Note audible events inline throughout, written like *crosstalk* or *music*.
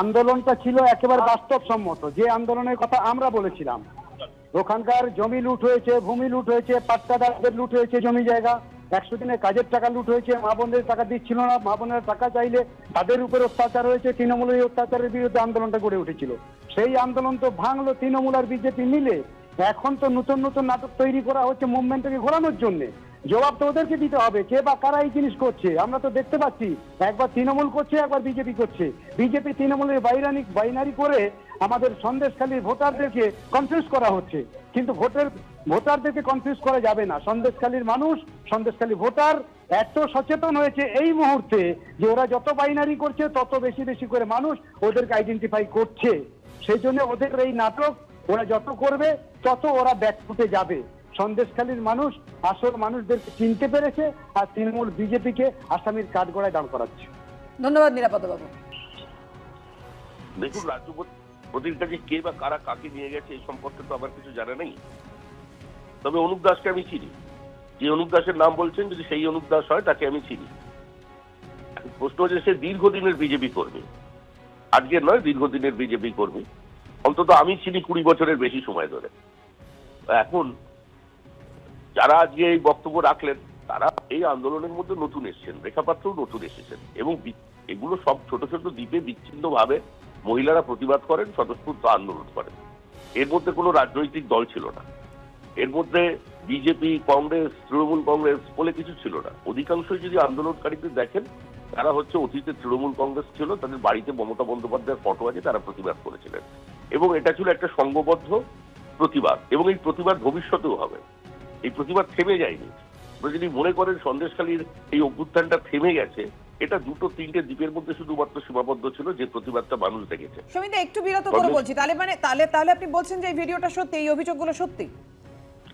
আন্দোলনটা ছিল একেবারে বাস্তবসম্মত। যে আন্দোলনের কথা আমরা বলেছিলাম। ওখানকার জমি লুট হয়েছে, ভূমি লুট হয়েছে, পাট্টাদারদের লুট হয়েছে জমি জায়গা। একশো দিনের কাজের টাকা লুট হয়েছে, মা বোনদের টাকা দিচ্ছিল না। মা বোনের টাকা চাইলে তাদের উপর অত্যাচার হয়েছে, তৃণমূলের অত্যাচারের বিরুদ্ধে আন্দোলনটা গড়ে উঠেছিল। সেই আন্দোলন তো ভাঙলো তৃণমূল আর বিজেপি মিলে। এখন তো নতুন নতুন নাটক তৈরি করা হচ্ছে মুভমেন্টটাকে ঘোরানোর জন্য। জবাব তো ওদেরকে দিতে হবে, কে বা কারা এই জিনিস করছে? আমরা তো দেখতে পাচ্ছি, একবার তৃণমূল করছে, একবার বিজেপি করছে। বিজেপি তৃণমূলের বাইরানি, বাইনারি করে আমাদের সন্দেশখালীর ভোটারদেরকে কনফিউজ করা হচ্ছে। কিন্তু ভোটের, ভোটারদেরকে কনফিউজ করা যাবে না। সন্দেশখালীর মানুষ, সন্দেশখালী ভোটার এত সচেতন হয়েছে এই মুহূর্তে যে ওরা যত বাইনারি করছে, তত বেশি বেশি করে মানুষ ওদেরকে আইডেন্টিফাই করছে। সেই জন্য ওদের এই নাটক, ওরা যত করবে, তত ওরা ব্যাকফুটে যাবে। সন্দেশখালীর মানুষ আসল মানুষদেরকে চিনতে পেরেছে আর তৃণমূল বিজেপিকে আসামির কাঠগড়ায় দাঁড় করাচ্ছে। ধন্যবাদ নিরাপদবাবু দেখুন রাজ্য প্রতির কাছে কে বা কারা কাকে নিয়ে গেছে এই সম্পর্কে তো আমার কিছু জানা নেই। তবে অনুপ দাসকে আমি চিনি। যে অনুপ দাসের নাম বলছেন যদি সেই অনুপ দাস হয় তাকে আমি চিনি। প্রশ্ন হচ্ছে সে দীর্ঘদিনের বিজেপি কর্মী। আজকের নয় দীর্ঘদিনের বিজেপি কর্মী। অন্তত আমি চিনি কুড়ি বছরের বেশি সময় ধরে। এখন যারা আজকে এই বক্তব্য রাখলেন, তারা এই আন্দোলনের মধ্যে নতুন এসেছেন রেখাপাত্রও নতুন এসেছেন এবং এগুলো সব ছোট ছোট দ্বীপে বিচ্ছিন্ন ভাবে মহিলারা প্রতিবাদ করেন, স্বতঃস্ফূর্ত আন্দোলন করেন। এর মধ্যে কোনো রাজনৈতিক দল ছিল না। এর মধ্যে বিজেপি, কংগ্রেস, তৃণমূল কংগ্রেস বলে কিছু ছিল না। অধিকাংশই যদি আন্দোলনকারীদের দেখেন, তারা হচ্ছে অতীতে তৃণমূল কংগ্রেস ছিল, তাদের বাড়িতে মমতা বন্দ্যোপাধ্যায়ের ফটো আছে, তারা প্রতিবাদ করেছিলেন। এবং এটা ছিল একটা সংঘবদ্ধ প্রতিবাদ এবং এই প্রতিবাদ ভবিষ্যতেও হবে। এই প্রতিবাদ থেমে যায়নি। যদি মনে করেন সন্দেশখালীর এই অভ্যুত্থানটা থেমে গেছে এটা দুটো তিনটে দ্বীপের মধ্যে শুধুমাত্র সীমাবদ্ধ ছিল যে প্রতিবাদটা মানুষ দেখেছে। সমিতা একটু বিরত করে বলছি তাহলে মানে তাহলে তাহলে আপনি বলছেন যে এই ভিডিওটা সত্যি এই অভিযোগগুলো সত্যি?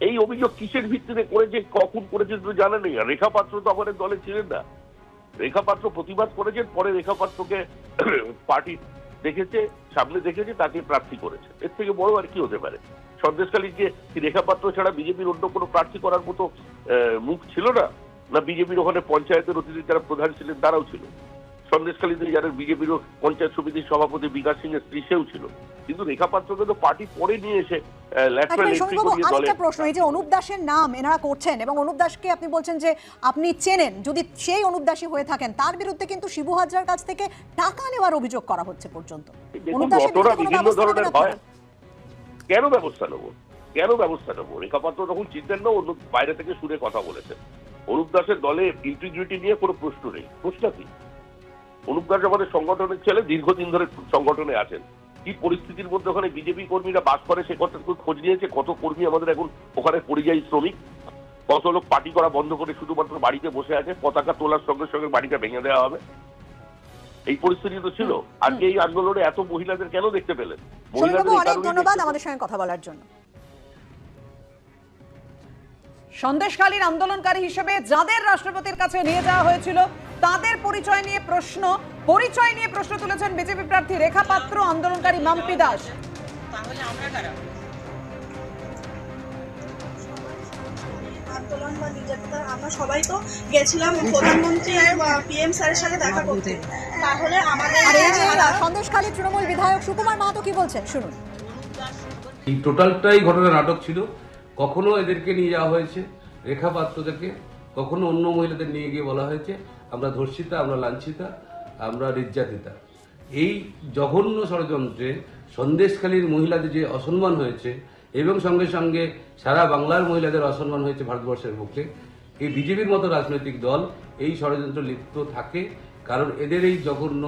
এই অভিযোগ কিসের ভিত্তিতে করেছে কখন করেছে তো জানা নেই। আর রেখা পাত্র তো আমাদের দলে ছিলেন না। রেখা পাত্র প্রতিবাদ করেছেন পরে রেখা পাত্রকে *clears throat* পার্টি দেখেছে সামনে দেখেছে তাকে প্রার্থী করেছে। এর থেকে বড় আর কি হতে পারে? সন্দেশকালীকে রেখা পাত্র ছাড়া বিজেপির অন্য কোনো প্রার্থী করার মতো মুখ ছিল না না বিজেপির ওখানে পঞ্চায়েতের অতিথি যারা প্রধান ছিলেন তারাও ছিল। সন্দেশকালীতে যারা বিজেপির পঞ্চায়েত সমিতির সভাপতি বিকাশ সিং এর স্ত্রী সেও ছিল। কিন্তু রেখা পাত্রকে তো পার্টি পরে নিয়ে এসে আরেকটা প্রশ্ন এই যে অনুপ দাসের নাম এনারা করছেন এবং অনুপ দাসকে আপনি বলছেন যে আপনি চেনেন যদি সেই অনুপ দাসী হয়ে থাকেন তার বিরুদ্ধে কিন্তু শিবু হাজরার কাছ থেকে টাকা নেওয়ার অভিযোগ করা হচ্ছে পর্যন্ত। অনুপ দাসের বিভিন্ন ধরনের? কেন ব্যবস্থা নেব? কেন ব্যবস্থা নেব? রেখাপাত্র তখন চিনতেন না অন্য বাইরে থেকে সুরে কথা বলেছেন। অনুপ দাসের দলে ইন্টিগ্রিটি নিয়ে কোনো প্রশ্ন নেই। প্রশ্ন কি? অনুপ দাস আমাদের সংগঠনের ছেলে, দীর্ঘদিন ধরে সংগঠনে আছেন। কি পরিস্থিতির মধ্যে ওখানে বিজেপি কর্মীরা বাস করে সে কথা খোঁজ নিয়েছে? কত কর্মী আমাদের এখন ওখানে পরিযায়ী শ্রমিক? কত লোক পার্টি করা বন্ধ করে শুধুমাত্র বাড়িতে বসে আছে? পতাকা তোলার সঙ্গে সঙ্গে বাড়িটা ভেঙে দেওয়া হবে। এই পরিস্থিতি তো ছিল। আজকে এই আন্দোলনে এত মহিলাদের কেন দেখতে পেলেন? অনেক ধন্যবাদ আমাদের সঙ্গে কথা বলার জন্য। সন্দেশকালীন আন্দোলনকারী হিসেবে যাদের রাষ্ট্রপতির কাছে নিয়ে যাওয়া হয়েছিল তাদের পরিচয় নিয়ে প্রশ্ন পরিচয় নিয়ে প্রশ্ন তুলেছেন বিজেপি প্রার্থী রেখা পাত্র আন্দোলনকারী মাম্পি দাস। তাহলে আমরা কারা? আন্দোলন বা নির্যাতন আমরা সবাই তো গেছিলাম প্রধানমন্ত্রী আর পিএম স্যারের সাথে দেখা করতে। তাহলে আমাদের আর সন্দেশখালী তৃণমূল বিধায়ক সুকুমার মাহাতো কি বলছেন? শুনুন। এই টোটালটাই ঘটনা নাটক ছিল। কখনো এদেরকে নিয়ে যাওয়া হয়েছে রেখা পাত্রদেরকে কখনো অন্য মহিলাদের নিয়ে গিয়ে বলা হয়েছে আমরা ধর্ষিতা আমরা লাঞ্ছিতা আমরা নির্যাতিতা। এই জঘন্য ষড়যন্ত্রে সন্দেশখালীর মহিলাদের যে অসম্মান হয়েছে এবং সঙ্গে সঙ্গে সারা বাংলার মহিলাদের অসম্মান হয়েছে ভারতবর্ষের বুকে এই বিজেপির মতো রাজনৈতিক দল এই ষড়যন্ত্র লিপ্ত থাকে কারণ এদের এই জঘন্য,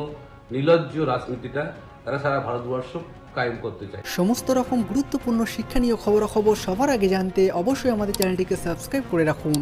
নিলজ্জ রাজনীতিটা তারা সারা ভারতবর্ষ কায়েম করতে চায়। সমস্ত রকম গুরুত্বপূর্ণ শিক্ষণীয় খবরাখবর সবার আগে জানতে অবশ্যই আমাদের চ্যানেলটিকে সাবস্ক্রাইব করে রাখুন।